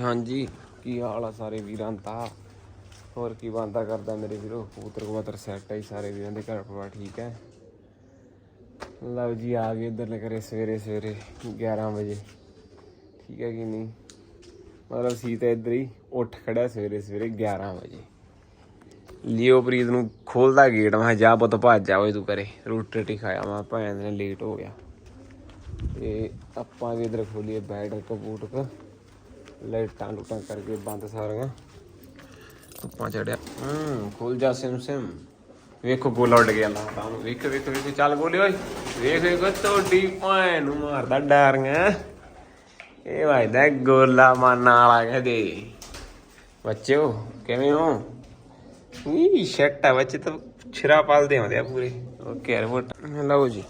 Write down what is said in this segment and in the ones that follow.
ਹਾਂਜੀ, ਕੀ ਹਾਲ ਆ ਸਾਰੇ ਵੀਰਾਂ ਦਾ? ਹੋਰ ਕੀ ਬੰਦਾ ਕਰਦਾ ਮੇਰੇ ਵੀਰੋ? ਕਬੂਤਰ ਕਬੂਤਰ ਸੈੱਟ ਹੈ ਸਾਰੇ ਵੀਰਾਂ ਦੇ, ਘਰ ਪਰਿਵਾਰ ਠੀਕ ਹੈ? ਲਓ ਜੀ, ਆ ਗਏ ਇੱਧਰ ਕਰੇ ਸਵੇਰੇ ਸਵੇਰੇ 11 ਵਜੇ। ਠੀਕ ਹੈ ਕਿ ਨਹੀਂ? ਮਤਲਬ ਸੀ ਤਾਂ ਇੱਧਰ ਹੀ ਉੱਠ ਖੜਾ ਸਵੇਰੇ ਸਵੇਰੇ 11 ਵਜੇ। ਲਿਓ ਪ੍ਰੀਤ ਨੂੰ ਖੋਲਦਾ ਗੇਟ ਮੈਂ ਕਿਹਾ, ਜਾ ਪੁੱਤ, ਭੱਜ ਜਾ ਓਏ ਤੂੰ ਕਰੇ ਰੋਟੀ ਰੋਟੀ ਖਾਇਆ ਮੈਂ ਭੈਣ ਨੇ ਲੇਟ ਹੋ ਗਿਆ। ਤੇ ਆਪਾਂ ਵੀ ਇਧਰ ਖੋਲੀਏ ਬੈਡ ਕਬੂਟਰ ਲਾਈਟਾਂ ਲੂਟਾਂ ਕਰਕੇ ਬੰਦ ਸਾਰੀਆਂ। ਧੁੱਪਾਂ ਚੜਿਆ ਹੂੰ ਖੁੱਲ ਜਾ ਸਿਮ ਸਿਮ। ਵੇਖੋ ਗੋਲਾ ਉੱਡ ਗਿਆ ਲਾ ਤਾਂ ਵੇਖ ਵੇਖ ਵੇਖ ਚੱਲ ਗੋਲੇ ਓਏ। ਵੇਖ ਵੇਖ ਤੁਹਾਡੀ ਭੈਣ ਨੂੰ ਮਾਰਦਾ ਡਾਰੀਆਂ। ਇਹ ਵਾਇਦਾ ਗੋਲਾ ਮਾਨਾ ਵਾਲਾ ਕਹਦੇ ਬੱਚਿਓ ਕਿਵੇਂ ਹੋ? ਵੀ ਸ਼ੈਟ ਆ ਬੱਚੇ ਤਾਂ ਛਿਰਾ ਪਾਲਦੇ ਆਉਂਦੇ ਆ ਪੂਰੇ। ਓਕੇ ਰਿਪੋਰਟ ਲਓ ਜੀ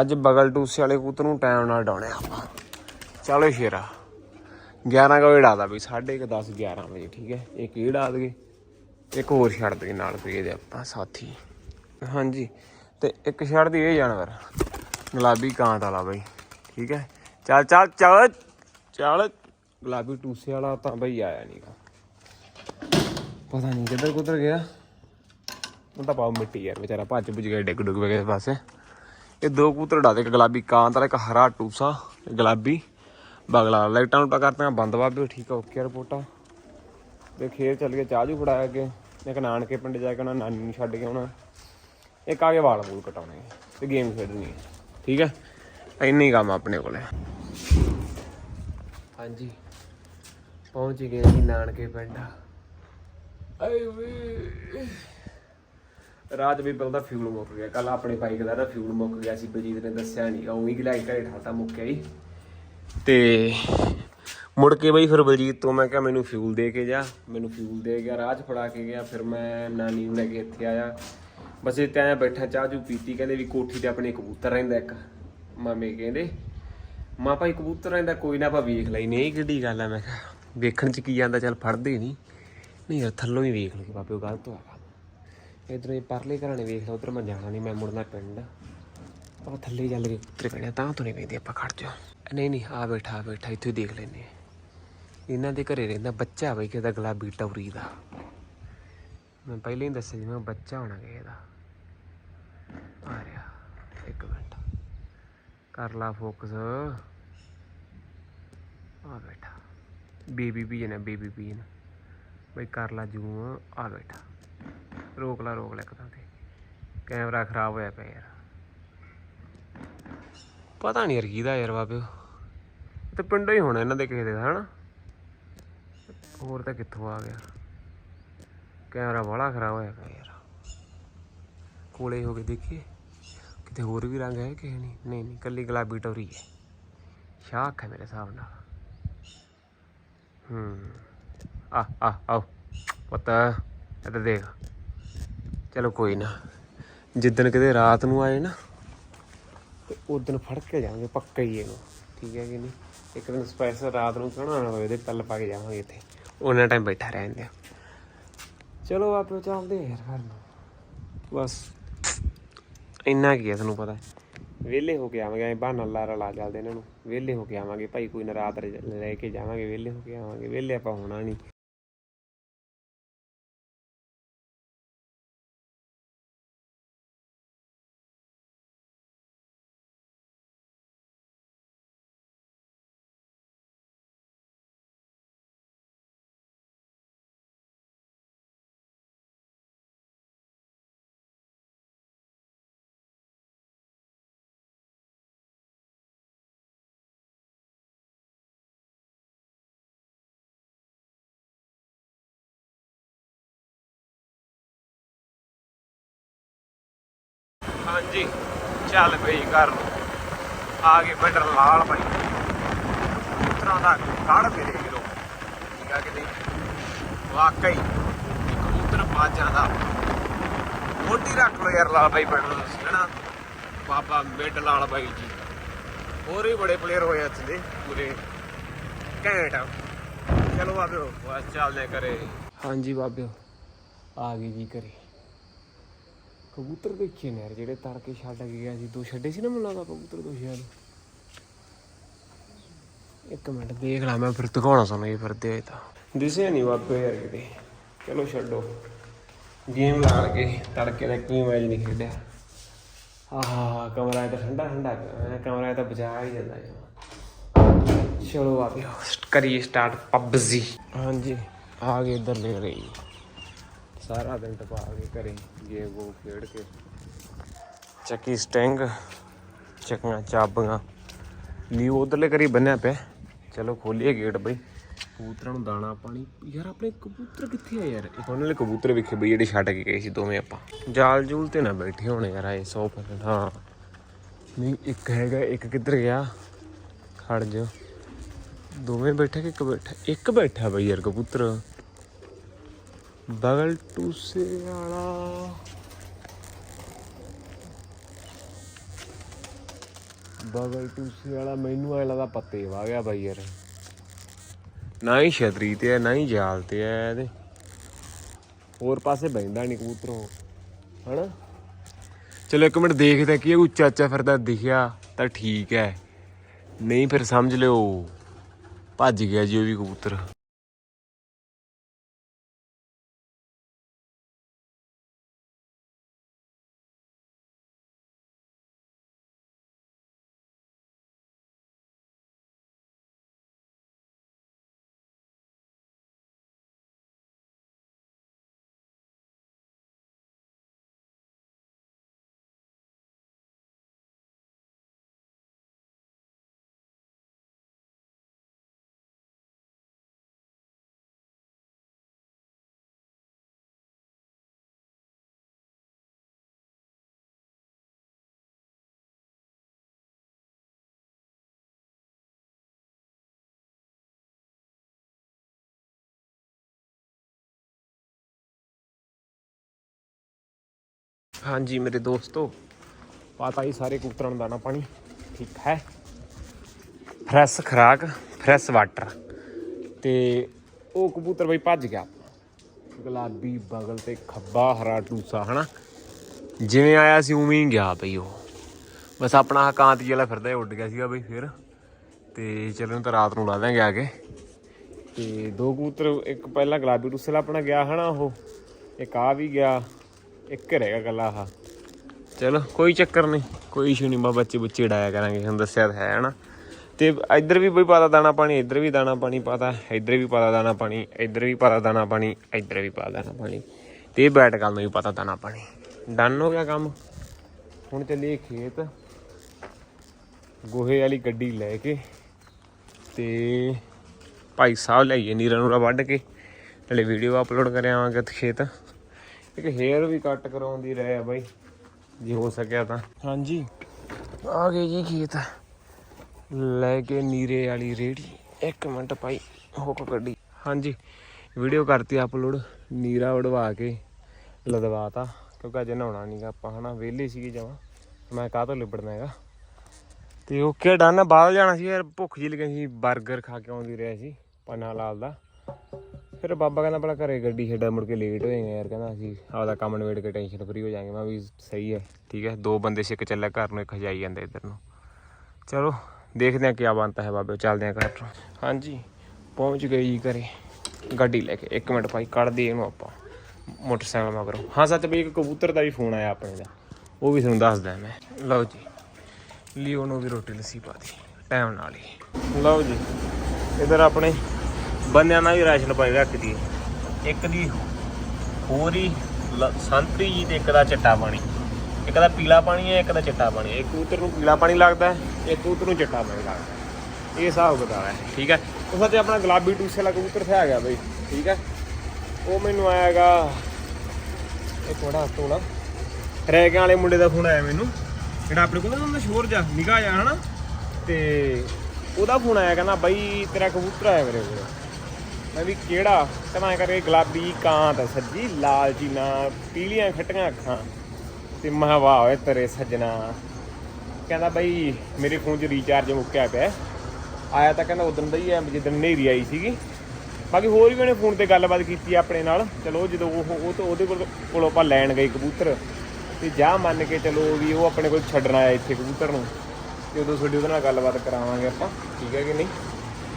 ਅੱਜ ਬਗਲ ਟੂਸੇ ਵਾਲੇ ਕੂਤਰ ਨੂੰ ਟਾਈਮ ਨਾਲ ਡਾਉਣੇ ਆਪਾਂ। ਚਲੋ ਸ਼ੇਰਾ। 11 ਵਜੇ ਡਾ ਡਾਦਾ ਵੀ 10:30 10 11 ਵਜੇ, ਠੀਕ ਹੈ? ਇੱਕ ਇਹ ਡਾ ਦਗੇ ਇੱਕ ਹੋਰ ਛੱਡ ਦਗੇ ਨਾਲ ਕੋਈ ਇਹਦੇ ਆਪਾਂ, ਸਾਥੀ। ਹਾਂਜੀ, ਤੇ ਇੱਕ ਛੱਡ ਦੀ ਇਹ ਜਾਨਵਰ। ਗੁਲਾਬੀ ਕਾਂਟ ਵਾਲਾ ਬਈ, ਠੀਕ ਹੈ? ਚੱਲ ਚੱਲ ਚੱਲ ਚੱਲ। ਗੁਲਾਬੀ ਟੂਸੇ ਵਾਲਾ ਤਾਂ ਬਈ ਆਇਆ ਨਹੀਂਗਾ ਪਤਾ ਨਹੀਂ ਕਿੱਧਰ ਕੁੱਧਰ ਗਿਆ। ਉਹ ਤਾਂ ਪਾਉ ਮਿੱਟੀ ਯਾਰ, ਵਿਚਾਰਾ ਭੱਜ ਭੁੱਜ ਗਿਆ, ਡਿੱਗ ਡੁੱਗ ਵੇ ਪਾਸੇ। ਇਹ ਦੋ ਕਬੂਤਰ ਡਾ ਦੇ, ਇੱਕ ਗੁਲਾਬੀ ਕਾਂਤ ਵਾਲਾ, ਇੱਕ ਹਰਾ ਟੂਸਾ ਗੁਲਾਬੀ। ਬਗਲਾ ਲਾਈਟਾਂ ਲੂਟਾਂ ਕਰਤੀਆਂ ਬੰਦ ਬਾਬੇ ਠੀਕ ਆ ਓਕੇ ਰਿਪੋਰਟਾਂ। ਤੇ ਖੇਤ ਚੱਲ ਕੇ ਚਾਹ ਜੂ ਫੜਾਇਆ ਅੱਗੇ। ਇੱਕ ਨਾਨਕੇ ਪਿੰਡ ਜਾ ਕੇ ਉਹਨਾਂ ਨਾਨੀ ਨੂੰ ਛੱਡ ਕੇ ਆਉਣਾ। ਇੱਕ ਆ ਕੇ ਵਾਲ ਵੂਲ ਕਟਾਉਣੇ ਤੇ ਗੇਮ ਖੇਡਣੀ ਹੈ ਠੀਕ ਹੈ ਇੰਨੀ ਹੀ ਕੰਮ ਆਪਣੇ ਕੋਲੇ। ਹਾਂਜੀ। ਪਹੁੰਚ ਗਏ ਜੀ ਨਾਨਕੇ ਪਿੰਡ। ਆਏ ਵੇ। ਰਾਤ ਵੀ ਪਹਿਲਾਂ ਫਿਊਲ ਮੁੱਕ ਗਿਆ ਕੱਲ ਆਪਣੇ ਬਾਈਕ ਦਾ ਫਿਊਲ ਮੁੱਕ ਗਿਆ ਸੀ ਬਲਜੀਤ ਨੇ ਦੱਸਿਆ ਨਹੀਂ ਉਵੇਂ ਹੀ ਲਾਈ ਘਰੇ ਠਾਤਾ ਮੁੱਕਿਆ ਹੀ ਤੇ ਮੁੜ ਕੇ ਬਈ ਫਿਰ ਬਲਜੀਤ ਤੋਂ ਮੈਂ ਕਿਹਾ ਮੈਨੂੰ ਫਿਊਲ ਦੇ ਕੇ ਜਾ, ਮੈਨੂੰ ਫਿਊਲ ਦੇ ਗਿਆ, ਰਾਹ 'ਚ ਫੜਾ ਕੇ ਗਿਆ, ਫਿਰ ਮੈਂ ਨਾਨੀ ਨੂੰ ਲੈ ਕੇ ਇੱਥੇ ਆਇਆ। ਬਸ ਇੱਥੇ ਆਇਆ ਬੈਠਾ, ਚਾਹ ਜੂ ਪੀਤੀ, ਕਹਿੰਦੇ ਵੀ ਕੋਠੀ ਤੇ ਆਪਣੇ ਕਬੂਤਰ ਰਹਿੰਦਾ ਇੱਕ। ਮਾਮੇ ਕਹਿੰਦੇ, ਮਾਂ ਭਾਈ ਕਬੂਤਰ ਰਹਿੰਦਾ, ਕੋਈ ਨਾ ਆਪਾਂ ਵੇਖ ਲਈ। ਨਹੀਂ ਇਹ ਕਿੱਡੀ ਗੱਲ ਆ, ਮੈਂ ਕਿਹਾ ਵੇਖਣ 'ਚ ਕੀ ਜਾਂਦਾ ਚੱਲ ਫੜਦੇ ਨਹੀਂ। ਨਹੀਂ ਯਾਰ, ਥੱਲੋਂ ਹੀ ਵੇਖ ਲਓ ਬਾਪੇ ਉਹ ਗਲਤ ਹੋਇਆ ਕੰਮ ਇਧਰੋਂ ਇਹ ਪਰਲੇ ਘਰਾਂ ਨੇ ਵੇਖ ਲਾ ਉਧਰ ਮੈਂ ਜਾਣਾ ਨਹੀਂ, ਮੈਂ ਮੁੜਨਾ ਪਿੰਡ। ਆਪਾਂ ਥੱਲੇ ਚੱਲ ਕੇ ਉੱਤਰੇ ਪੈਣਾ ਤਾਂ ਤੋਂ ਨਹੀਂ ਪੈਂਦੀ ਆਪਾਂ ਖੜ ਜਾ ਨਹੀਂ ਨਹੀਂ, ਆ ਬੈਠਾ ਆ ਬੈਠਾ, ਇੱਥੇ ਹੀ ਦੇਖ ਲੈਨੇ ਇਹਨਾਂ ਦੇ ਘਰੇ ਰਹਿੰਦਾ ਬੱਚਾ ਬਈ ਕਿਹਦਾ ਗੁਲਾਬੀ ਟੌਰੀ ਦਾ। ਮੈਂ ਪਹਿਲਾਂ ਹੀ ਦੱਸਿਆ ਜਿਵੇਂ ਬੱਚਾ ਹੋਣਾ ਕਿਸੇ ਦਾ। ਆ ਰਿਹਾ, ਇੱਕ ਮਿੰਟ। ਕਰ ਲਾ ਫੋਕਸ। ਆ ਬੈਠਾ। ਬੇਬੀ ਵੀ ਨਾ ਬੇਬੀ ਵੀ ਨਾ ਬਈ ਕਰ ਲਾ ਜੂਮ, ਆ ਬੈਠਾ। ਰੋਕ ਲਾ, ਰੋਕ ਲੈ ਕਦਾਂ ਤੇ। ਕੈਮਰਾ ਖਰਾਬ ਹੋਇਆ ਪਿਆ ਯਾਰ। ਪਤਾ ਨਹੀਂ ਯਾਰ ਕਿਹਦਾ ਯਾਰ ਬਾਬਿਓ ਤੇ ਪਿੰਡੋਂ ਹੀ ਹੋਣਾ ਇਹਨਾਂ ਦੇ ਕਿਸੇ ਦੇ ਦਾ ਹਨਾ? ਹੋਰ ਤਾਂ ਕਿੱਥੋਂ ਆ ਗਿਆ? ਕੈਮਰਾ ਬੜਾ ਖਰਾਬ ਹੋਇਆ ਪਿਆ ਯਾਰ। ਕੋਲੇ ਹੋ ਕੇ ਦੇਖੀਏ, ਕਿਤੇ ਹੋਰ ਵੀ ਰੰਗ ਹੈ ਕਿਸੇ ਨਹੀਂ? ਨਹੀਂ ਨਹੀਂ, ਕੱਲੀ ਗੁਲਾਬੀ ਟੋਰੀ ਹੈ। ਸ਼ਾਖ ਹੈ ਮੇਰੇ ਹਿਸਾਬ ਨਾਲ। ਹੂੰ। ਆ ਆ, ਆਓ। ਪਤਾ ਇੱਧਰ ਦੇਖ। ਚਲੋ ਕੋਈ ਨਾ। ਜਿੱਦਣ ਕਿਤੇ ਰਾਤ ਨੂੰ ਆਏ ਨਾ, ਤੇ ਉਦੋਂ ਫੜ ਕੇ ਜਾਵਾਂਗੇ ਪੱਕਾ ਹੀ ਇਹਨੂੰ। ਠੀਕ ਹੈ ਕਿ ਨਹੀਂ? ਇੱਕ ਦਿਨ ਸਪੈਸ਼ਲ ਰਾਤ ਨੂੰ ਕਿਉਂ ਆਉਣਾ ਹੋਵੇ ਇਹਦੇ ਪੱਲ ਪਾ ਕੇ ਜਾਵਾਂਗੇ ਇੱਥੇ। ਉਹਨਾਂ ਟਾਈਮ ਬੈਠਾ ਰਹਿੰਦੇ ਆ ਚਲੋ ਆਪੇ ਚੱਲਦੇ ਯਾਰ ਘਰ ਨੂੰ। ਬਸ। ਇੰਨਾ ਕੀ ਹੈ ਤੁਹਾਨੂੰ ਪਤਾ? ਵਿਹਲੇ ਹੋ ਕੇ ਆਵਾਂਗੇ, ਐ ਬਹਾਨਾ ਲਾਰਾ ਲਾ ਚੱਲਦੇ ਇਹਨਾਂ ਨੂੰ। ਵਿਹਲੇ ਹੋ ਕੇ ਆਵਾਂਗੇ, ਭਾਈ ਕੋਈ ਨਾ ਰਾਤ ਲੈ ਕੇ ਜਾਵਾਂਗੇ, ਵਿਹਲੇ ਹੋ ਕੇ ਆਵਾਂਗੇ। ਵਿਹਲੇ ਆਪਾਂ ਹੋਣਾ ਨਹੀਂ ਹਾਂਜੀ। ਚੱਲ ਪਈ ਘਰ ਨੂੰ। ਆ ਗਏ ਪਿੰਡ ਲਾਲ ਭਾਈ ਕਬੂਤਰਾਂ ਦਾ ਕੜ ਮੇਰੇ ਵੀਰੋ ਠੀਕ ਆ ਕਿ ਵਾਕਈ, ਕਬੂਤਰ ਬਾਜਾਂ ਦਾ। ਮੋਢੀ ਰੱਖ ਲੋ ਯਾਰ ਲਾਲ ਭਾਈ ਪਿੰਡ ਨੂੰ ਹਨਾ? ਬਾਬਾ ਮਿੱਡ ਲਾਲ ਭਾਈ ਜੀ। ਹੋਰ ਵੀ ਬੜੇ ਪਲੇਅਰ ਹੋਏ ਇੱਥੇ ਦੇ, ਪੂਰੇ। ਘੈਂਟ ਚਲੋ ਬਾਬਿਓ, ਬਸ ਚੱਲਦੇ ਕਰੇ ਹਾਂਜੀ ਬਾਬਿਓ, ਆ ਗਏ ਜੀ ਘਰੇ। ਕਬੂਤਰ ਦੇਖੇ ਨੇ ਯਾਰ ਜਿਹੜੇ ਤੜਕੇ ਛੱਡ ਕੇ ਗਿਆ ਸੀ, ਦੋ ਛੱਡੇ ਸੀ ਨਾ ਮੈਨੂੰ ਲੱਗਦਾ ਕਬੂਤਰ ਦੋ ਸ਼ਾਇਦ। ਇੱਕ ਮਿੰਟ, ਦੇਖ ਲਾ ਮੈਂ ਫਿਰ ਦਿਖਾਉਣਾ ਸਾਨੂੰ ਇਹ ਫਿਰਦੇ ਹੋਏ ਤਾਂ। ਦਿਸੇ ਨਹੀਂ ਵਾਪੇ ਯਾਰ ਕਿਤੇ। ਚਲੋ ਛੱਡੋ। ਗੇਮ ਲਾ ਕੇ ਤੜਕੇ ਦਾ ਕੋਈ ਮੈਚ ਨਹੀਂ ਖੇਡਿਆ। ਆਹਾ, ਕਮਰਾ ਤਾਂ ਠੰਡਾ ਠੰਡਾ ਕਮਰਾ ਤਾਂ ਬਚਾ ਹੀ ਜਾਂਦਾ ਚਲੋ ਆ ਕਰੀਏ ਸਟਾਰਟ ਪਬਜੀ। ਹਾਂਜੀ, ਆ ਗਏ ਇੱਧਰ ਲੈ ਰਹੀ ਸਾਰਾ ਦਿਨ ਟਪਾ ਕੇ ਘਰੇ ਗੇਮ ਗੋ ਖੇਡ ਕੇ। ਚੱਕੀ ਸਟਿੰਗ ਚੱਕੀਆਂ ਚਾਬੀਆਂ। ਲੀ ਉਧਰਲੇ ਕਰੀ ਬੰਨਿਆ ਪਿਆ। ਚਲੋ ਖੋਲੀਏ ਗੇਟ ਬਈ। ਕਬੂਤਰਾਂ ਨੂੰ ਦਾਣਾ ਪਾਣੀ। ਯਾਰ ਆਪਣੇ ਕਬੂਤਰ ਕਿੱਥੇ ਆ ਯਾਰ? ਉਹਨਾਂ ਨੇ ਕਬੂਤਰ ਵੇਖੇ ਬਈ ਜਿਹੜੇ ਛੱਡ ਕੇ ਗਏ ਸੀ ਦੋਵੇਂ ਆਪਾਂ। ਜਾਲ ਜੂਲ ਤੇ ਨਾ ਬੈਠੇ ਹੋਣੇ ਯਾਰ ਆਏ 100% ਹਾਂ। ਨਹੀਂ ਇੱਕ ਹੈਗਾ ਇੱਕ ਕਿੱਧਰ ਗਿਆ? ਖੜ ਜਾ। ਦੋਵੇਂ ਬੈਠੇ ਕਿ ਇੱਕ ਬੈਠਾ? ਇੱਕ ਬੈਠਾ ਬਈ ਯਾਰ ਕਬੂਤਰ। ਬਗਲ ਟੂਸੇ ਵਾਲਾ। ਬਗਲ ਟੂਸੇ ਵਾਲਾ, ਮੈਨੂੰ ਐ ਲੱਗਦਾ ਪੱਤੇ ਵਾ ਗਿਆ ਬਾਈ ਯਾਰ। ਨਾ ਹੀ ਛਤਰੀ ਤੇ ਹੈ ਨਾ ਹੀ ਜਾਲ ਤੇ ਹੈ ਇਹਦੇ। ਹੋਰ ਪਾਸੇ ਬੈਂਦਾ ਨਹੀਂ ਕਬੂਤਰ ਉਹ ਹਨਾ? ਚਲੋ ਇੱਕ ਮਿੰਟ ਦੇਖਦੇ ਕੀ ਇਹ ਉੱਚਾ ਉੱਚਾ ਫਿਰਦਾ ਦਿਖਿਆ ਤਾਂ ਠੀਕ ਹੈ ਨਹੀਂ ਫਿਰ ਸਮਝ ਲਿਓ, ਭੱਜ ਗਿਆ ਜੀ ਉਹ ਵੀ ਕਬੂਤਰ। ਹਾਂਜੀ, ਮੇਰੇ ਦੋਸਤੋ, ਪਾਤਾ ਹੀ ਸਾਰੇ ਕਬੂਤਰਾਂ ਨੂੰ ਦਾਣਾ ਪਾਣੀ। ਠੀਕ ਹੈ। ਫਰੈਸ਼ ਖਰਾਕ ਫਰੈਸ਼ ਵਾਟਰ ਤੇ ਉਹ ਕਬੂਤਰ ਬਈ ਭੱਜ ਗਿਆ। ਗੁਲਾਬੀ ਬਗਲ ਤੇ ਖੱਬਾ, ਹਰਾ ਟੂਸਾ ਹਨਾ? ਜਿਵੇਂ ਆਇਆ ਸੀ, ਉਵੇਂ ਹੀ ਗਿਆ ਬਈ ਉਹ। ਬਸ ਆਪਣਾ ਹਕਾਂਤ ਜਿਹੜਾ ਫਿਰਦਾ ਉੱਡ ਗਿਆ ਸੀਗਾ ਬਈ ਫਿਰ। ਤੇ ਚਲੋ ਤਾਂ ਰਾਤ ਨੂੰ ਲਾ ਦਾਂਗੇ ਆ ਕੇ। ਤੇ ਦੋ ਕਬੂਤਰ, ਇੱਕ ਪਹਿਲਾਂ ਗੁਲਾਬੀ ਟੂਸੇ ਆਪਣਾ ਗਿਆ, ਹਨਾ ਉਹ? ਇੱਕ ਆ ਵੀ ਗਿਆ। ਇੱਕ ਰਹੇਗਾ ਗੱਲਾ ਆਹ। ਚਲੋ, ਕੋਈ ਚੱਕਰ ਨਹੀਂ, ਕੋਈ ਇਸ਼ੂ ਨਹੀਂ ਬਾ ਬੱਚੇ ਬੁੱਚੇ ਡਾਇਆ ਕਰਾਂਗੇ ਤੁਹਾਨੂੰ ਦੱਸਿਆ ਤਾਂ ਹੈ ਹਨਾ ਤੇ ਇੱਧਰ ਵੀ ਬਈ ਪਾਦਾ ਦਾਣਾ ਪਾਣੀ, ਇੱਧਰ ਵੀ ਦਾਣਾ ਪਾਣੀ ਪਾਤਾ, ਇੱਧਰ ਵੀ ਪਾਦਾ ਦਾਣਾ ਪਾਣੀ, ਇੱਧਰ ਵੀ ਪਾਦਾ ਦਾਣਾ ਪਾਣੀ, ਇੱਧਰ ਵੀ ਪਾਦਾ ਦਾਣਾ ਪਾਣੀ। ਤੇ ਇਹ ਬੈਟ ਕਰਨ ਨੂੰ ਵੀ ਪਤਾ ਦਾਣਾ ਪਾਣੀ। ਡਨ ਹੋ ਗਿਆ ਕੰਮ। ਹੁਣ ਚੱਲੀਏ ਖੇਤ। ਗੋਹੇ ਵਾਲੀ ਗੱਡੀ ਲੈ ਕੇ ਤੇ ਭਾਈ ਸਾਹਿਬ ਲਈਏ ਨੀਰਾ ਨੂਰਾ ਵੱਢ ਕੇ। ਨਾਲੇ ਵੀਡੀਓ ਅਪਲੋਡ ਕਰਿਆਵਾਂਗੇ ਖੇਤ। ਇੱਕ ਹੇਅਰ ਵੀ ਕੱਟ ਕਰਾਉਂਦੀ ਰਹੇ ਆ ਬਾਈ, ਜੇ ਹੋ ਸਕਿਆ ਤਾਂ। ਹਾਂਜੀ। ਆ ਗਏ ਜੀ ਖੇਤ। ਲੈ ਕੇ ਨੀਰੇ ਵਾਲੀ ਰੇੜੀ। ਇੱਕ ਮਿੰਟ ਭਾਈ, ਹੁੱਕ ਕੱਢੀ। ਹਾਂਜੀ ਵੀਡੀਓ ਕਰਤੀ ਅਪਲੋਡ ਨੀਰਾ ਉਡਵਾ ਕੇ ਲਦਵਾਤਾ, ਕਿਉਂਕਿ ਅੱਜ ਨਹਾਉਣਾ ਨਹੀਂਗਾ ਆਪਾਂ, ਹਨਾ? ਵਿਹਲੇ ਸੀਗੇ ਜਮਾਂ। ਮੈਂ ਕਾਹ ਤੋਂ ਲਿਬੜਨਾ ਹੈਗਾ? ਤੇ ਓਕੇ ਡਨ ਬਾਹਰ ਜਾਣਾ ਸੀ ਯਾਰ ਭੁੱਖ ਜੀ ਲੱਗੀ ਸੀ 버ਗਰ ਖਾ ਕੇ ਆਉਂਦੀ ਰਿਹਾ ਸੀ, ਪੰਨਾ ਲਾਲ ਦਾ। ਫਿਰ ਬਾਬਾ ਕਹਿੰਦਾ ਪਹਿਲਾਂ ਘਰੇ ਗੱਡੀ ਛੱਡਾ, ਮੁੜ ਕੇ ਲੇਟ ਹੋ ਜਾਏਗਾ ਯਾਰ, ਕਹਿੰਦਾ ਅਸੀਂ ਆਪਦਾ ਕੰਮ ਨਿਬੇੜ ਕੇ ਟੈਨਸ਼ਨ ਫਰੀ ਹੋ ਜਾਾਂਗੇ। ਮੈਂ ਵੀ ਸਹੀ ਹੈ, ਠੀਕ ਹੈ, ਦੋ ਬੰਦੇ ਸਿੱਕ ਚੱਲਿਆ ਘਰ ਨੂੰ, ਇੱਕ ਹਜਾਈ ਜਾਂਦਾ ਇੱਧਰ ਨੂੰ। ਚਲੋ, ਦੇਖਦੇ ਹਾਂ ਕੀ ਬਣਦਾ ਹੈ ਬਾਬੇ, ਚੱਲਦੇ ਹਾਂ ਘਰ। ਹਾਂਜੀ, ਪਹੁੰਚ ਗਏ ਜੀ ਘਰੇ। ਗੱਡੀ ਲੈ ਕੇ, ਇੱਕ ਮਿੰਟ ਭਾਈ ਕੱਢ ਦੇ ਇਹਨੂੰ ਆਪਾਂ। ਮੋਟਰਸਾਈਕਲ ਮਗਰੋਂ। ਹਾਂ, ਸੱਚ ਬਈ, ਇੱਕ ਕਬੂਤਰ ਦਾ ਵੀ ਫੋਨ ਆਇਆ ਆਪਣੇ ਦਾ। ਉਹ ਵੀ ਤੁਹਾਨੂੰ ਦੱਸਦਾ ਮੈਂ। ਲਓ ਜੀ, ਲਿਓ ਨੂੰ ਵੀ ਰੋਟੀ ਲੱਸੀ ਪਾਤੀ ਟਾਈਮ ਨਾਲ ਹੀ। ਲਓ ਜੀ, ਇਧਰ ਆਪਣੇ ਬੰਦਿਆਂ ਨਾਲ ਵੀ ਰਾਸ਼ਨ ਪਾਣੀ ਰੱਖਦੀ ਇੱਕ ਦੀ ਹੋਰ ਸੰਤਰੀ ਜੀ ਤੇ ਇੱਕ ਦਾ ਚਿੱਟਾ ਪਾਣੀ। ਇੱਕ ਦਾ ਪੀਲਾ ਪਾਣੀ ਹੈ ਇੱਕ ਦਾ ਚਿੱਟਾ ਪਾਣੀ ਹੈ। ਇੱਕ ਕਬੂਤਰ ਨੂੰ ਪੀਲਾ ਪਾਣੀ ਲੱਗਦਾ ਹੈ ਇੱਕ ਕਬੂਤਰ ਨੂੰ ਚਿੱਟਾ ਪਾਣੀ ਲੱਗਦਾ ਹੈ। ਇਹ ਹਿਸਾਬ ਬਤਾ ਹੈ ਠੀਕ ਹੈ? ਉਸ ਤੇ ਆਪਣਾ ਗੁਲਾਬੀ ਟੂਸੇ ਵਾਲਾ ਕਬੂਤਰ ਤੇ ਆ ਗਿਆ ਬਈ ਠੀਕ ਹੈ? ਉਹ ਮੈਨੂੰ ਆਇਆਗਾ ਇਹ ਥੋੜਾ ਹੱਥੋਂ ਨਾ ਰੈਗਾਂ ਵਾਲੇ ਮੁੰਡੇ ਦਾ ਫੋਨ ਆਇਆ ਮੈਨੂੰ। ਜਿਹੜਾ ਆਪਣੇ ਕੋਲ ਨਾ ਮਸ਼ਹੂਰ ਜਾ ਨਿਗਾਹ ਜਾ ਹਨਾ? ਤੇ ਉਹਦਾ ਫੋਨ ਆਇਆ ਕਹਿੰਦਾ ਬਾਈ ਤੇਰਾ ਕਬੂਤਰ ਆਇਆ ਮੇਰੇ ਕੋਲ। ਮੈਂ ਵੀ ਕਿਹੜਾ? ਕਹਿੰਦਾ ਐਂ ਕਰਕੇ ਗੁਲਾਬੀ ਕਾਂਤ ਸੱਜੀ, ਲਾਲ ਚੀਨਾ ਪੀਲੀਆਂ ਖੱਟੀਆਂ ਅੱਖਾਂ। ਤੇ ਮਹਾ ਵਾਹ ਓਏ ਤੇਰੇ ਸੱਜਣਾ। ਕਹਿੰਦਾ ਬਾਈ, ਮੇਰੇ ਫੋਨ 'ਚ ਰੀਚਾਰਜ ਮੁੱਕਿਆ ਪਿਆ। ਆਇਆ ਤਾਂ ਕਹਿੰਦਾ ਉਦੋਂ ਦਾ ਹੀ ਹੈ ਜਿੱਦਣ ਹਨੇਰੀ ਆਈ ਸੀਗੀ। ਬਾਕੀ ਹੋਰ ਵੀ ਉਹਨੇ ਫੋਨ ਤੇ ਗੱਲਬਾਤ ਕੀਤੀ ਆਪਣੇ ਨਾਲ। ਚਲੋ, ਜਦੋਂ ਉਹ ਉਹ ਤੋਂ ਉਹਦੇ ਕੋਲ, ਕੋਲੋਂ ਆਪਾਂ ਲੈਣ ਗਏ ਕਬੂਤਰ। ਤੇ ਜਾ ਮੰਨ ਕੇ ਚਲੋ ਵੀ ਉਹ ਆਪਣੇ ਕੋਲ ਛੱਡਣ ਆਇਆ ਇੱਥੇ ਕਬੂਤਰ ਨੂੰ। ਤੇ ਉਦੋਂ ਤੁਹਾਡੀ ਉਹਦੇ ਨਾਲ ਗੱਲਬਾਤ ਕਰਾਵਾਂਗੇ ਆਪਾਂ। ਠੀਕ ਹੈ ਕਿ ਨਹੀਂ?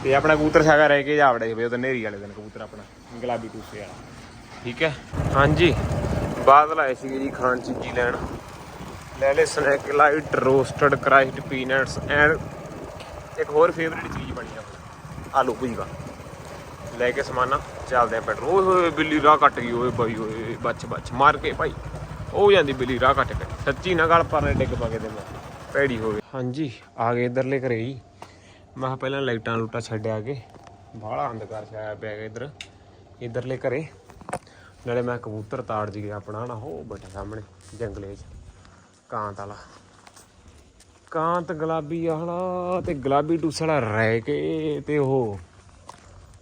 ਤੇ ਆਪਣਾ ਕਬੂਤਰ ਸਾਗਾ ਰਹਿ ਕੇ ਜਾਵੜੇ ਬਈ ਉਹ ਤਾਂ ਨੇਰੀ ਵਾਲੇ ਦਿਨ ਕਬੂਤਰ ਆਪਣਾ ਗੁਲਾਬੀ ਟੂਸੇ ਵਾਲਾ। ਠੀਕ ਹੈ? ਹਾਂਜੀ। ਬਾਦਲ ਆਏ ਸੀਗੇ ਜੀ ਖਾਣ ਚੀਜ਼ੀ ਲੈਣ। ਲੈ ਲੈ snack light roasted crisped peanuts and ਇੱਕ ਹੋਰ ਫੇਵਰਿਟ ਚੀਜ਼ ਬਣੀ ਆ। ਆਲੂ ਭੁਜੀਆ। ਲੈ ਕੇ ਸਮਾਨਾ ਚੱਲਦੇ ਆ ਪੈਟਰੋਲ ਓਏ ਹੋਏ ਬਿੱਲੀ ਰਾਹ ਕੱਟ ਗਈ ਓਏ ਬਾਈ ਓਏ ਬੱਚ ਬੱਚ। ਮਾਰ ਕੇ ਭਾਈ ਉਹ ਜਾਂਦੀ ਬਿੱਲੀ ਰਾਹ ਕੱਟ ਕੇ। ਸੱਚੀ ਨਾ ਗੱਲ ਪਰਨੇ ਡਿੱਗ ਪਾ ਕੇ ਤੇ ਮੈਂ ਭੈੜੀ ਹੋ ਗਈ। ਹਾਂਜੀ ਆ ਗਏ ਇਧਰਲੇ ਘਰੇ ਹੀ ਮੈਂ ਕਿਹਾ ਪਹਿਲਾਂ ਲਾਈਟਾਂ ਲੂਟਾਂ ਛੱਡਿਆ ਕੇ ਬਾਹਲਾ ਅੰਧਕਾਰ ਛਾਇਆ ਪਿਆ ਗਿਆ ਇਧਰ ਇਧਰਲੇ ਘਰੇ। ਨਾਲੇ ਮੈਂ ਕਬੂਤਰ ਤਾੜ ਜੀ ਗਿਆ ਆਪਣਾ ਨਾ ਉਹ ਬੈਠਾ ਸਾਹਮਣੇ ਜੰਗਲੇ 'ਚ ਕਾਂਤ ਵਾਲਾ। ਕਾਂਤ ਗੁਲਾਬੀ ਆਹਲਾ ਤੇ ਗੁਲਾਬੀ ਟੂਸੜਾ ਰਹਿ ਕੇ ਤੇ ਉਹ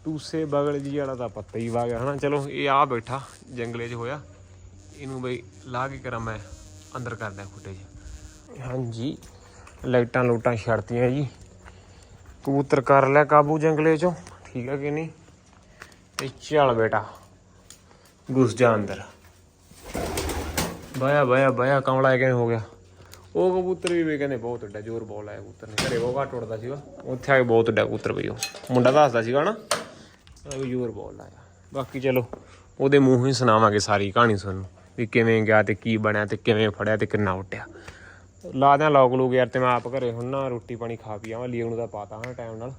ਟੂਸੇ ਬਗਲ ਜੀ ਵਾਲਾ ਤਾਂ ਪੱਤਾ ਹੀ ਵਾ ਗਿਆ ਹਨਾ। ਚਲੋ ਇਹ ਆ ਬੈਠਾ ਜੰਗਲੇ 'ਚ ਹੋਇਆ। ਇਹਨੂੰ ਬਈ ਲਾ ਕੇ ਕਰਾਂ ਮੈਂ ਅੰਦਰ ਕਰਦਾ 'ਚ ਹਾਂਜੀ। ਲਾਈਟਾਂ ਲੂਟਾਂ ਛੱਡਤੀਆਂ ਜੀ। ਕਬੂਤਰ ਕਰ ਲਿਆ ਕਾਬੂ ਜੰਗਲੇ 'ਚੋਂ। ਠੀਕ ਹੈ ਕਿ ਨਹੀਂ? ਤੇ ਚੱਲ ਬੇਟਾ ਘੁਸ ਜਾ ਅੰਦਰ। ਬਾਇਆ ਬਾਇਆ ਬਾਇਆ, ਕਮਲਾ ਕਿਵੇਂ ਹੋ ਗਿਆ? ਉਹ ਕਬੂਤਰ ਵੀ ਵੇ ਕਹਿੰਦੇ ਬਹੁਤ ਵੱਡਾ, ਜ਼ੋਰ ਬੋਲ ਆਇਆ ਕਬੂਤਰ ਨੇ। ਘਰੇ ਉਹ ਘੱਟ ਉੱਡਦਾ ਸੀਗਾ। ਉੱਥੇ ਆ ਕੇ ਬਹੁਤ ਵੱਡਾ ਕਬੂਤਰ ਬਈ ਉਹ। ਮੁੰਡਾ ਦੱਸਦਾ ਸੀਗਾ ਨਾ ਉਹ ਵੀ ਜ਼ੋਰ ਬੋਲ ਆਇਆ ਬਾਕੀ ਚਲੋ, ਉਹਦੇ ਮੂੰਹੋਂ ਹੀ ਸੁਣਾਵਾਂਗੇ ਸਾਰੀ ਕਹਾਣੀ ਤੁਹਾਨੂੰ, ਵੀ ਕਿਵੇਂ ਗਿਆ ਤੇ ਕੀ ਬਣਿਆ ਤੇ ਕਿਵੇਂ ਫੜਿਆ ਤੇ ਕਿੰਨਾ ਉੱਟਿਆ ਲਾ ਦਿਆਂ ਲੋਕ ਲੋਕ ਯਾਰ ਤੇ ਮੈਂ ਆਪ ਘਰੇ ਹੁਣ ਨਾ ਰੋਟੀ ਪਾਣੀ ਖਾ ਪੀ ਆਵਾਂ ਲੀਓ ਨੂੰ ਤਾਂ ਪਾਤਾ ਹਾਂ ਟਾਈਮ ਨਾਲ।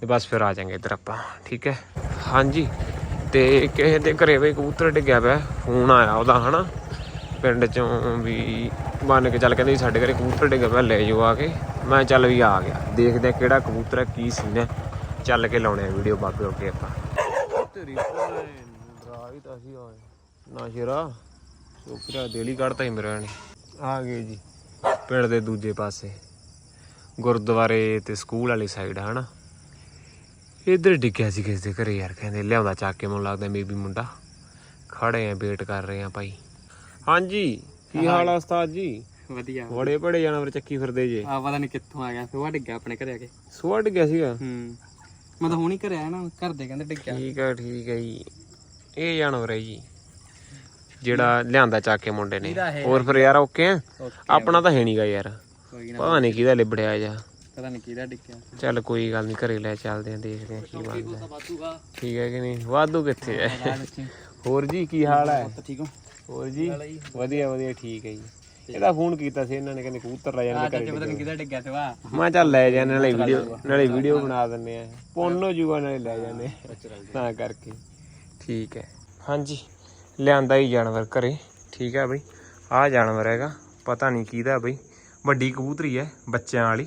ਤੇ ਬਸ ਫਿਰ ਆ ਜਾਾਂਗੇ ਇੱਧਰ ਆਪਾਂ ਠੀਕ ਹੈ? ਹਾਂਜੀ ਤੇ ਕਿਸੇ ਦੇ ਘਰੇ ਬਈ ਕਬੂਤਰ ਡਿੱਗਿਆ ਪਿਆ ਫੋਨ ਆਇਆ ਉਹਦਾ ਹਨਾ? ਪਿੰਡ ਚੋਂ ਵੀ ਮੰਨ ਕੇ ਚੱਲ ਕਹਿੰਦੇ ਵੀ ਸਾਡੇ ਘਰੇ ਕਬੂਤਰ ਡਿੱਗਿਆ ਪਿਆ ਲੈ ਜਾਓ ਆ ਕੇ। ਮੈਂ ਚੱਲ ਵੀ ਆ ਗਿਆ ਦੇਖਦੇ ਆ ਕਿਹੜਾ ਕਬੂਤਰ ਹੈ ਕੀ ਸੀਨ ਹੈ। ਚੱਲ ਕੇ ਲਾਉਣੇ ਆ ਵੀਡੀਓ ਬਾਕੀ ਓਕੇ ਆਪਾਂ। ਤੇਰੀ ਡਰਾਈ ਤਾਂ ਸੀ ਓਏ ਨਾ ਸ਼ੇਰਾ ਛੋਕਰਾ ਦੇਲੀ ਕੱਢਤਾ ਹੀ ਮੇਰੇ ਨੇ ਆ ਗਏ ਜੀ। ਪਿੰਡ ਦੇ ਦੂਜੇ ਪਾਸੇ। ਗੁਰਦੁਆਰੇ ਤੇ ਸਕੂਲ ਵਾਲੀ ਸਾਈਡ ਹਨਾ? ਇੱਧਰ ਡਿੱਗਿਆ ਸੀ ਕਿਸੇ ਦੇ ਘਰੇ ਯਾਰ ਕਹਿੰਦੇ ਲਿਆਉਂਦਾ ਚੱਕ ਕੇ ਮੈਨੂੰ ਲੱਗਦਾ ਮੇਬੀ ਮੁੰਡਾ। ਖੜੇ ਆ ਵੇਟ ਕਰ ਰਹੇ ਆ ਭਾਈ। ਹਾਂਜੀ ਕੀ ਹਾਲ ਆ ਉਸਤਾਦ ਜੀ? ਵਧੀਆ। ਬੜੇ ਬੜੇ ਜਾਨਵਰ ਚੱਕੀ ਫਿਰਦੇ ਜੇ। ਆ ਪਤਾ ਨਹੀਂ ਕਿੱਥੋਂ ਆ ਗਿਆ ਸੁਆ ਡਿੱਗਿਆ ਆਪਣੇ ਘਰੇ ਆ ਕੇ। ਸੁਆ ਡਿੱਗਿਆ ਸੀਗਾ? ਹੂੰ। ਮੈਂ ਤਾਂ ਹੁਣ ਹੀ ਘਰੇ ਆਇਆ ਨਾ ਘਰ ਦੇ ਕਹਿੰਦੇ ਡਿੱਗਿਆ। ਠੀਕ ਹੈ ਠੀਕ ਹੈ ਜੀ। ਇਹ ਜਾਨਵਰ ਹੈ ਜੀ। ਜਿਹੜਾ ਲਿਆਂਦਾ ਚੱਕ ਕੇ ਮੁੰਡੇ ਨੇ। ਇਹਦਾ ਹੈ ਹੋਰ ਫਿਰ ਯਾਰ ਓਕੇ ਆ? ਆਪਣਾ ਤਾਂ ਹੈ ਨਹੀਂਗਾ ਯਾਰ। ਕੋਈ ਨਾ। ਪਤਾ ਨਹੀਂ ਕਿਹਦਾ ਲਿਬੜਿਆ ਜਾ। ਪਤਾ ਨਹੀਂ ਕਿਹਦਾ ਡਿੱਗਿਆ। ਚੱਲ ਕੋਈ ਗੱਲ ਨਹੀਂ ਘਰੇ ਲੈ ਚੱਲਦੇ ਆਂ ਦੇਖਦੇ ਆਂ ਕੀ ਬਣਦਾ। ਬਾਤੂਗਾ ਠੀਕ ਹੈ ਕਿ ਨਹੀਂ? ਵਾਧੂ ਕਿੱਥੇ ਹੈ? ਹੋਰ ਜੀ ਕੀ ਹਾਲ ਹੈ? ਠੀਕ ਹੋ? ਹੋਰ ਜੀ? ਵਧੀਆ ਵਧੀਆ ਠੀਕ ਹੈ ਜੀ। ਇਹਦਾ ਫੋਨ ਕੀਤਾ ਸੀ ਇਹਨਾਂ ਨੇ ਕਹਿੰਦੇ ਕਬੂਤਰ ਲੈ ਜਾਂਦੇ ਅੱਜ ਪਤਾ ਨਹੀਂ ਕਿਹਦਾ ਡਿੱਗਿਆ ਸੁਆ ਮੈਂ ਕਿਹਾ ਚੱਲ ਲੈ ਜਾਂਦੇ ਨਾਲੇ ਵੀਡੀਓ ਨਾਲੇ ਵੀਡੀਓ ਬਣਾ ਦਿੰਨੇ ਆ। ਪੁੰਨੋ ਜੂਗਾ ਨਾਲੇ ਲੈ ਜਾਂਦੇ ਤਾਂ ਕਰਕੇ। ਠੀਕ ਹੈ। ਹਾਂਜੀ। ਲਿਆਂਦਾ ਹੀ ਜਾਨਵਰ ਘਰੇ ਠੀਕ ਹੈ ਬਈ। ਆਹ ਜਾਨਵਰ ਹੈਗਾ ਪਤਾ ਨਹੀਂ ਕਿਹਦਾ ਬਈ। ਵੱਡੀ ਕਬੂਤਰੀ ਹੈ ਬੱਚਿਆਂ ਵਾਲੀ।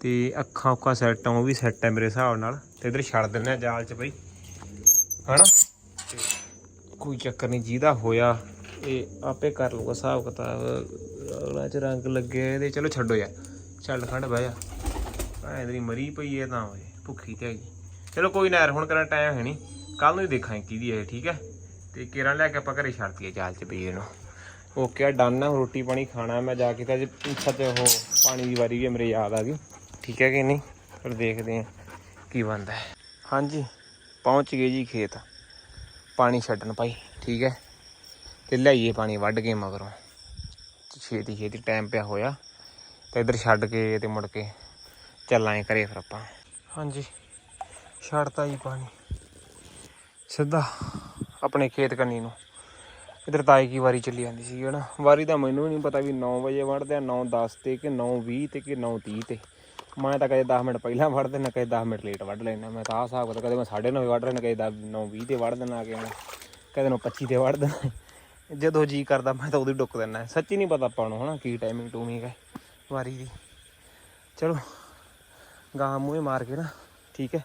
ਤੇ ਅੱਖਾਂ ਉੱਖਾਂ ਸੈੱਟ ਆ ਉਹ ਵੀ ਸੈੱਟ ਹੈ ਮੇਰੇ ਹਿਸਾਬ ਨਾਲ। ਤੇ ਇਧਰ ਛੱਡ ਦਿੰਨੇ ਆ ਜਾਲ 'ਚ ਬਈ। ਹਨਾ? ਤੇ ਕੋਈ ਚੱਕਰ ਨਹੀਂ ਜਿਹਦਾ ਹੋਇਆ ਇਹ ਆਪੇ ਕਰ ਲੂਗਾ ਹਿਸਾਬ ਕਿਤਾਬ। ਅਗਲਾ ਚ ਰੰਗ ਲੱਗੇ ਇਹਦੇ। ਚਲੋ ਛੱਡੋ ਯਾਰ। ਛੱਡ ਖੰਡ ਬਹਿ ਜਾ। ਐ ਤੇਰੀ ਮਰੀ ਪਈ ਹੈ ਤਾਂ ਓਏ ਭੁੱਖੀ ਤੇ ਹੈਗੀ। ਚਲੋ ਕੋਈ ਨਾ ਯਾਰ ਹੁਣ ਕਰਾ ਟਾਈਮ ਹੈ ਨਹੀਂ। ਕੱਲ ਨੂੰ ਹੀ ਦੇਖਾਂਗੇ ਕਿਹਦੀ ਹੈ ਇਹ, ਠੀਕ ਹੈ? ਤੇ ਕੇਰਾਂ ਲੈ ਕੇ ਆਪਾਂ ਘਰੇ ਛੱਡਤੀਏ ਜਾਲ ਚ ਪਈ ਇਹਨੂੰ ਓਕੇ ਆ ਡਨ ਆ ਰੋਟੀ ਪਾਣੀ ਖਾਣਾ ਮੈਂ ਜਾ ਕੇ ਤਾਂ ਅੱਜ ਸੱਚ ਉਹ ਪਾਣੀ ਦੀ ਵਾਰੀ ਵੀ ਮੇਰੇ ਯਾਦ ਆ ਗਈ। ਠੀਕ ਹੈ ਕਿ ਨਹੀਂ? ਫਿਰ ਦੇਖਦੇ ਆ ਕੀ ਬਣਦਾ ਹੈ। ਹਾਂਜੀ, ਪਹੁੰਚ ਗਏ ਜੀ ਖੇਤ। ਪਾਣੀ ਛੱਡਣ ਭਾਈ, ਠੀਕ ਹੈ। ਤੇ ਲਿਆਈਏ ਪਾਣੀ, ਵੱਢ ਕੇ ਮਗਰੋਂ। ਛੇਤੀ ਛੇਤੀ ਟਾਈਮ ਪਿਆ ਹੋਇਆ। ਤੇ ਇੱਧਰ ਛੱਡ ਕੇ ਤੇ ਮੁੜ ਕੇ ਚੱਲਾਂਗੇ ਕਰੇ ਫਿਰ ਆਪਾਂ। ਹਾਂਜੀ, ਛੱਡਤਾ ਜੀ ਪਾਣੀ। ਸਿੱਧਾ। ਆਪਣੇ ਖੇਤ ਕੰਨੀ ਨੂੰ। ਇਧਰ ਤਾਏ ਕੀ ਵਾਰੀ ਚੱਲੀ ਜਾਂਦੀ ਸੀ ਹਨਾ। ਵਾਰੀ ਤਾਂ ਮੈਨੂੰ ਨਹੀਂ ਪਤਾ ਵੀ 9 ਵਜੇ ਵੜਦੇ ਆ 9:10 ਤੇ ਕਿ 9:20 ਤੇ ਕਿ 9:30 ਤੇ। ਮੈਂ ਤਾਂ ਕਦੇ 10 ਮਿੰਟ ਪਹਿਲਾਂ ਵੜ ਦੇਣਾ ਕਦੇ 10 ਮਿੰਟ ਲੇਟ ਵੱਢ ਲੈਣਾ ਮੈਂ ਤਾਂ ਆਹ ਹਿਸਾਬ ਕਰਦਾ, ਕਦੇ ਮੈਂ 9:30 ਵੱਢ ਲੈਣਾ ਕਦੇ 9:20 ਤੇ ਵੱਢ ਦੇਣਾ ਆ ਕੇ ਮੈਂ। ਕਦੇ ਨੂੰ 25 ਤੇ ਵੱਢ ਦੇਣਾ ਜਦੋਂ ਜੀ ਕਰਦਾ ਮੈਂ ਤਾਂ ਉਹਦੀ ਡੁੱਕ ਦਿੰਦਾ। ਸੱਚੀ ਨਹੀਂ ਪਤਾ ਆਪਾਂ ਨੂੰ ਹਨਾ ਕੀ ਟਾਈਮਿੰਗ ਟੂਮਿੰਗ ਹੈ ਵਾਰੀ ਦੀ। ਚਲੋ ਗਾਂ ਮੂਹੇ ਮਾਰ ਕੇ ਨਾ, ਠੀਕ ਹੈ।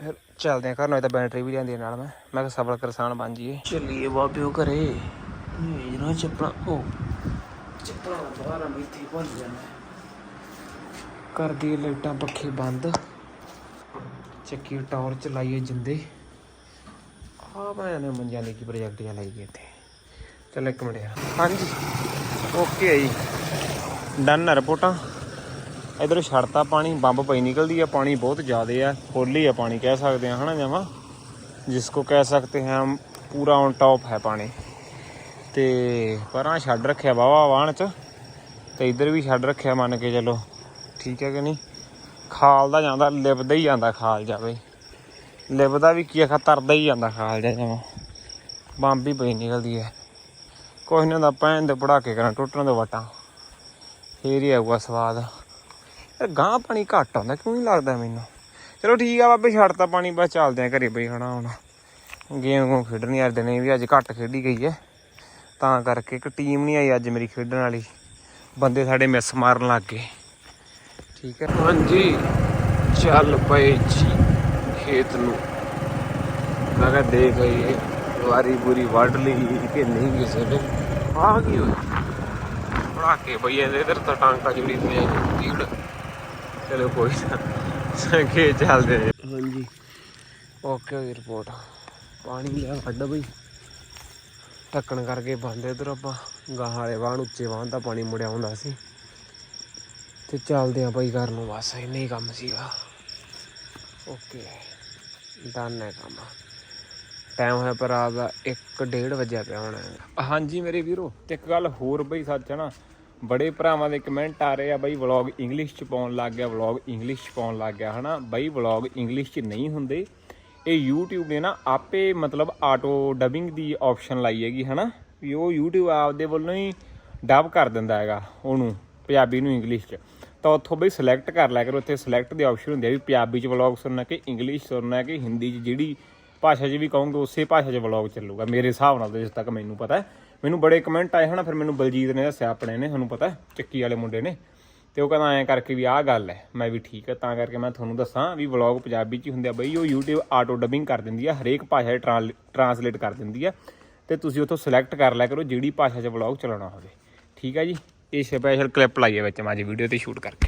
ਫਿਰ ਚੱਲਦੇ ਆ ਘਰ, ਨਾਲ ਤਾਂ ਬੈਟਰੀ ਵੀ ਲਿਆਂਦੀ ਆ ਨਾਲ ਮੈਂ। ਮੈਂ ਕਿਹਾ ਸਬਰ ਕਿਸਾਨ ਬਣ ਜੀਏ ਚੱਲੀਏ ਬਾਬਿਓ ਘਰੇ। ਇਹ ਜਨਾ ਚੱਪਲਾਂ। ਉਹ ਚੱਪਲਾਂ ਬਾਹਰ ਮਿੱਟੀ ਭੁੱਲ ਜਾਣਾ। ਕਰ ਦੀ ਲਾਈਟਾਂ ਪੱਖੇ ਬੰਦ। ਚੱਕੀ ਟਾਵਰ ਚਲਾਈਏ ਜਿੰਦੇ। ਆ ਮੈਂ ਨੇ ਮੰਜਾਂ ਦੀ ਕੀ ਪ੍ਰੋਜੈਕਟ ਜਿਹਾ ਲਾਈਏ ਇੱਥੇ। ਚੱਲ ਇੱਕ ਮਿੰਟ ਯਾਰ। ਹਾਂਜੀ। ਓਕੇ ਹੈ ਜੀ। ਡਨ ਰਿਪੋਰਟਾਂ। ਇਧਰ ਛੜਤਾ ਪਾਣੀ, ਬੰਬ ਪਈ ਨਿਕਲਦੀ ਆ, ਪਾਣੀ ਬਹੁਤ ਜ਼ਿਆਦਾ ਆ ਫੁੱਲ ਆ ਪਾਣੀ ਕਹਿ ਸਕਦੇ ਆ, ਹਨਾ ਜਮਾ? ਜਿਸ ਕੋ ਕਹਿ ਸਕਤੇ ਹਾਂ, ਪੂਰਾ ਔਨ ਟੌਪ ਹੈ ਪਾਣੀ। ਤੇ ਪਰਾਂ ਛੱਡ ਰੱਖਿਆ ਵਾਵਾ ਵਾਹਣ ਚ, ਤੇ ਇਧਰ ਵੀ ਛੱਡ ਰੱਖਿਆ ਮੰਨ ਕੇ ਚਲੋ, ਠੀਕ ਹੈ ਕਿ ਨਹੀਂ? ਖਾਲ ਦਾ ਜਾਂਦਾ ਲਿਪਦਾ ਹੀ ਜਾਂਦਾ ਖਾਲ ਜਾਵੇ। ਲਿਪਦਾ ਵੀ ਕੀ ਆ ਤਰਦਾ ਹੀ ਜਾਂਦਾ ਖਾਲ ਜਾ ਜਮਾ। ਬੰਬ ਹੀ ਪਈ ਨਿਕਲਦੀ ਹੈ। ਕੁਛ ਨਹੀਂ ਹੁੰਦਾ, ਪੈਣ ਦੇ ਪੜਾਕੇ ਕਰਾਂ, ਟੁੱਟਣ ਦੇ ਵਟਾਂ। ਫੇਰ ਹੀ ਆਊਗਾ ਸਵਾਦ। ਯਾਰ ਗਾਂ ਪਾਣੀ ਘੱਟ ਆਉਂਦਾ ਕਿਉਂ ਨਹੀਂ ਲੱਗਦਾ ਮੈਨੂੰ? ਚਲੋ ਠੀਕ ਆ ਬਾਬੇ ਛੱਡਤਾ ਪਾਣੀ ਬਸ ਚੱਲਦੇ ਆ ਘਰੇ ਬਈ ਹਣਾ ਹੁਣ। ਗੇਮ ਨੂੰ ਖੇਡਣੀ ਅੱਜ ਦਿਨੇ ਵੀ ਅੱਜ ਘੱਟ ਖੇਡੀ ਗਈ ਹੈ ਤਾਂ ਕਰਕੇ ਇੱਕ ਟੀਮ ਨਹੀਂ ਆਈ ਅੱਜ ਮੇਰੀ ਖੇਡਣ ਵਾਲੀ। ਬੰਦੇ ਸਾਡੇ ਮਿਸ ਮਾਰਨ ਲੱਗ ਗਏ। ਠੀਕ ਹੈ ਹਾਂਜੀ। ਚੱਲ ਪਏ ਜੀ ਖੇਤ ਨੂੰ। ਮੈਂ ਕਿਹਾ ਦੇਖ ਇਹ ਵਾਰੀ ਪੂਰੀ ਵੱਢ ਲਈ ਕਿ ਨਹੀਂ ਕਿਸੇ ਨੇ। ਆ ਕੀ ਹੋਇਆ? ਬੜਾ ਕੇ ਬਈ ਇਹਦੇ ਇਧਰ ਤਾਂ ਟਾਂਕਾ ਜੁੜੀ ਹੋਈ ਹੈ ਭੀੜ ਚਲੋ ਕੋਈ ਨਾ। ਸੰਖੇ ਚੱਲਦੇ ਆ। ਹਾਂਜੀ। ਓਕੇ ਹੋਈ ਰਿਪੋਰਟ ਪਾਣੀ ਲਿਆ ਵੱਡਾ ਬਈ। ਢੱਕਣ ਕਰਕੇ ਬੰਦ ਇਧਰ ਆਪਾਂ। ਗਾਹਾਂ ਵਾਲੇ ਵਾਹਣ ਉੱਚੇ ਵਾਹਣ ਦਾ ਪਾਣੀ ਮੁੜਿਆ ਹੁੰਦਾ ਸੀ। ਤੇ ਚੱਲਦੇ ਆ ਬਈ ਘਰ ਨੂੰ ਬਸ ਇੰਨਾ ਹੀ ਕੰਮ ਸੀਗਾ। ਓਕੇ। ਡਨ ਹੈ ਕੰਮ। ਟਾਈਮ ਹੋਇਆ ਪਰ ਰਾਤ ਦਾ 1:30 ਵਜੇ ਪਿਆ ਹੋਣਾ। ਹਾਂਜੀ ਮੇਰੇ ਵੀਰੋ ਤੇ ਇੱਕ ਗੱਲ ਹੋਰ ਬਈ ਸੱਚ ਹੈ ਨਾ। ਬੜੇ ਭਰਾਵਾਂ ਦੇ ਕਮੈਂਟ ਆ ਰਹੇ ਆ, ਬਈ ਵਲੌਗ ਇੰਗਲਿਸ਼ ਚ ਪਾਉਣ ਲੱਗ ਗਿਆ ਵਲੌਗ ਇੰਗਲਿਸ਼ ਚ ਪਾਉਣ ਲੱਗ ਗਿਆ, ਹਨਾ? ਬਈ ਵਲੌਗ ਇੰਗਲਿਸ਼ ਚ ਨਹੀਂ ਹੁੰਦੇ। ਇਹ YouTube ਨੇ ਨਾ ਆਪੇ ਮਤਲਬ ਆਟੋ ਡਬਿੰਗ ਦੀ ਆਪਸ਼ਨ ਲਾਈ ਹੈਗੀ, ਹਨਾ? ਵੀ ਉਹ YouTube ਆਪਦੇ ਵੱਲੋਂ ਹੀ ਡਬ ਕਰ ਦਿੰਦਾ ਹੈਗਾ ਉਹਨੂੰ, ਪੰਜਾਬੀ ਨੂੰ ਇੰਗਲਿਸ਼ ਚ। ਤਾਂ ਉੱਥੋਂ ਬਈ ਸਿਲੈਕਟ ਕਰ ਲਿਆ ਕਰੋ, ਉੱਥੇ ਸਿਲੈਕਟ ਦੇ ਆਪਸ਼ਨ ਹੁੰਦੇ ਆ ਵੀ ਪੰਜਾਬੀ ਚ ਵਲੌਗ ਸੁਣਨਾ ਕਿ ਇੰਗਲਿਸ਼ ਸੁਣਨਾ ਕਿ ਹਿੰਦੀ ਚ, ਜਿਹੜੀ ਭਾਸ਼ਾ 'ਚ ਵੀ ਕਹੋਗੇ, ਉਸੇ ਭਾਸ਼ਾ 'ਚ ਵਲੌਗ ਚੱਲੂਗਾ, ਮੇਰੇ ਹਿਸਾਬ ਨਾਲ ਤਾਂ ਜਿਸ ਤੱਕ ਮੈਨੂੰ ਪਤਾ ਹੈ। ਮੈਨੂੰ ਬੜੇ ਕਮੈਂਟ ਆਏ ਹਨਾ, ਫਿਰ ਮੈਨੂੰ ਬਲਜੀਤ ਨੇ ਦੱਸਿਆ ਆਪਣੇ ਨੇ, ਤੁਹਾਨੂੰ ਪਤਾ, ਚੱਕੀ ਵਾਲੇ ਮੁੰਡੇ ਨੇ। ਤੇ ਉਹ ਕਹਿੰਦਾ ਐਂ ਕਰਕੇ ਵੀ ਆਹ ਗੱਲ ਹੈ ਮੈਂ ਵੀ ਠੀਕ ਹੈ ਤਾਂ ਕਰਕੇ ਮੈਂ ਤੁਹਾਨੂੰ ਦੱਸਾਂ ਵੀ ਵਲੌਗ ਪੰਜਾਬੀ 'ਚ ਹੀ ਹੁੰਦੇ ਆ ਬਈ, ਉਹ YouTube ਆਟੋ ਡਬਿੰਗ ਕਰ ਦਿੰਦੀ ਆ, ਹਰੇਕ ਭਾਸ਼ਾ 'ਚ ਟਰਾਂਸਲੇਟ ਕਰ ਦਿੰਦੀ ਆ। ਤੇ ਤੁਸੀਂ ਉੱਥੋਂ ਸਿਲੈਕਟ ਕਰ ਲਿਆ ਕਰੋ, ਜਿਹੜੀ ਭਾਸ਼ਾ 'ਚ ਵਲੌਗ ਚਲਾਉਣਾ ਹੋਵੇ। ਠੀਕ ਹੈ ਜੀ, ਇਹ ਸਪੈਸ਼ਲ ਕਲਿੱਪ ਲਾਈ ਹੈ ਵਿੱਚ ਮੈਂ ਅੱਜ ਵੀਡੀਓ ਤੇ ਸ਼ੂਟ ਕਰਕੇ।